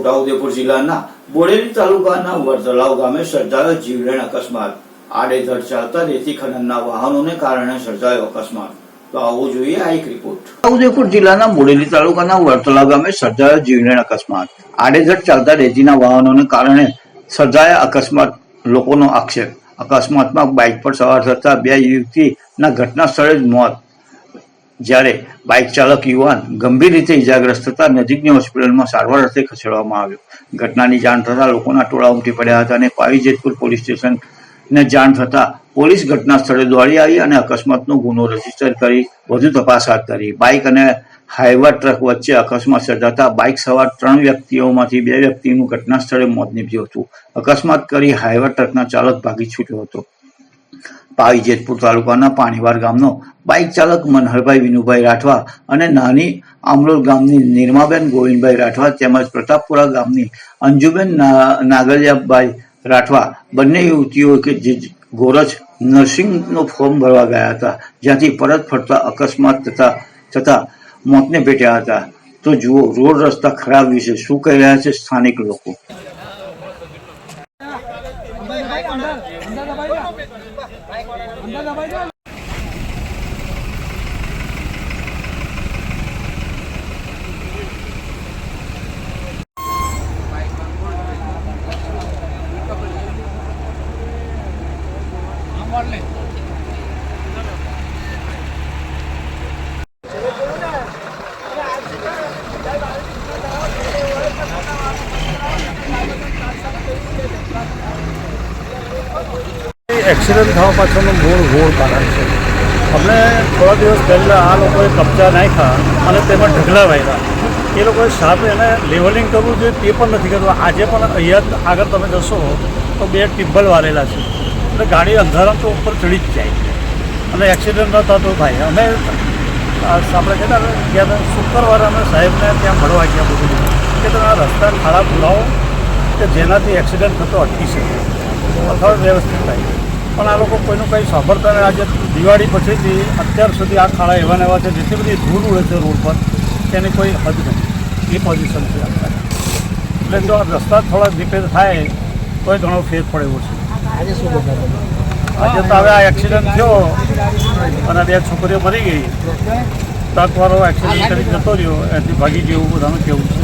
છોટાઉદેપુર જિલ્લાના બોડેલી તાલુકાના વરતલાવ ગામે સર્જાયો જીવલેણ અકસ્માત. આડેધડ ચાલતા રેતી ખનનના વાહનોને કારણે સર્જાયો અકસ્માત. તો જિલ્લાના બોડેલી તાલુકાના વરતલાવ ગામે સર્જાયો જીવલેણ અકસ્માત. આડેધડ ચાલતા રેતીના વાહનોને કારણે સર્જાયા અકસ્માત લોકોનો આક્ષેપ. અકસ્માતમાં બાઇક પર સવાર થતા બે યુવતીના ઘટના સ્થળે જ મોત. જ્યારે બાઇક ચાલક યુવાન ગંભીર રીતે ઇજાગ્રસ્ત થતા નજીકની હોસ્પિટલમાં સારવાર અર્થે ખસેડવામાં આવ્યો. ઘટનાની જાણ થતાં લોકોના ટોળા ઉમટી પડ્યા હતા અને પાવી જેતપુર પોલીસ સ્ટેશનને જાણ થતાં પોલીસ ઘટના સ્થળે દોડી આવી અને અકસ્માતનો ગુનો રજિસ્ટર કરી વધુ તપાસ હાથ ધરી. બાઇક અને હાઈવા ટ્રક વચ્ચે અકસ્માત સર્જાતા બાઇક સવાર ત્રણ વ્યક્તિઓમાંથી બે વ્યક્તિનું ઘટના સ્થળે મોત નીપજ્યું હતું. અકસ્માત કરી હાઈવા ટ્રકના ચાલક ભાગી છૂટ્યો હતો. પાવી જેતપુર તાલુકાના પાણીવાર ગામનો બાઇક ચાલક મનહરભાઈ વિનુભાઈ રાઠવા અને નાની આમલોલ ગામની નિર્માબેન ગોવિંદભાઈ રાઠવા તેમજ પ્રતાપપુરા ગામની અંજુબેન ના- નાગરિયાબાઈ રાઠવા બંને યુવતીઓ કે જે ગોરજ નર્સિંગનો ફોર્મ ભરવા ગયા હતા, જ્યાંથી પરત ફરતા અકસ્માત થતા થતા મોતને ભેટ્યા હતા. તો જુઓ, રોડ રસ્તા ખરાબ વિશે શું કહી રહ્યા છે સ્થાનિક લોકો? અંદર અંદર દબાઈ જા અંદર દબાઈ જા Marley. એક્સિડન્ટ થવા પાછળનું મૂળ મૂળ કારણ છે. અમને થોડા દિવસ પહેલાં આ લોકોએ કબજા નાખ્યા અને તેમાં ઢગલા વાગ્યા એ લોકોએ સાહેબ એને લેવલિંગ કરવું જોઈએ તે પણ નથી કરવું આજે પણ અહીંયા આગળ તમે જશો તો બે ટિબ્બલ વાળેલા છે. એટલે ગાડી અંધારામ તો ઉપર ચડી જ જાય. અને એક્સિડન્ટ ન થતો થાય અમે આપણે કહેતા ને ગયા શુક્રવારે અમે સાહેબને ત્યાં મળવા ગયા બધું. કે તમે આ રસ્તા ખાડા પુરાવો કે જેનાથી એક્સિડન્ટ થતો અટકી શકે. અથવા વ્યવસ્થિત થાય. પણ આ લોકો કોઈનું કંઈ સાંભળતા નહીં. આજે દિવાળી પછીથી અત્યાર સુધી આ ખાડા એવા ને એવા છે જેટલી બધી ધૂળ ઉડે છે રોડ પર તેની કોઈ હદ નથી એ પોઝિશન છે અત્યારે એટલે જો આ રસ્તા થોડા રિપેર થાય તોય ઘણો ફેર પડે એવો છે. આજે શું આજે તો હવે આ એક્સિડન્ટ થયો અને બે છોકરીઓ મરી ગઈ. ટ્રકવાળો એક્સિડન્ટ કરી જતો રહ્યો એથી ભાગી ગયો એવું બધાનું કેવું છે.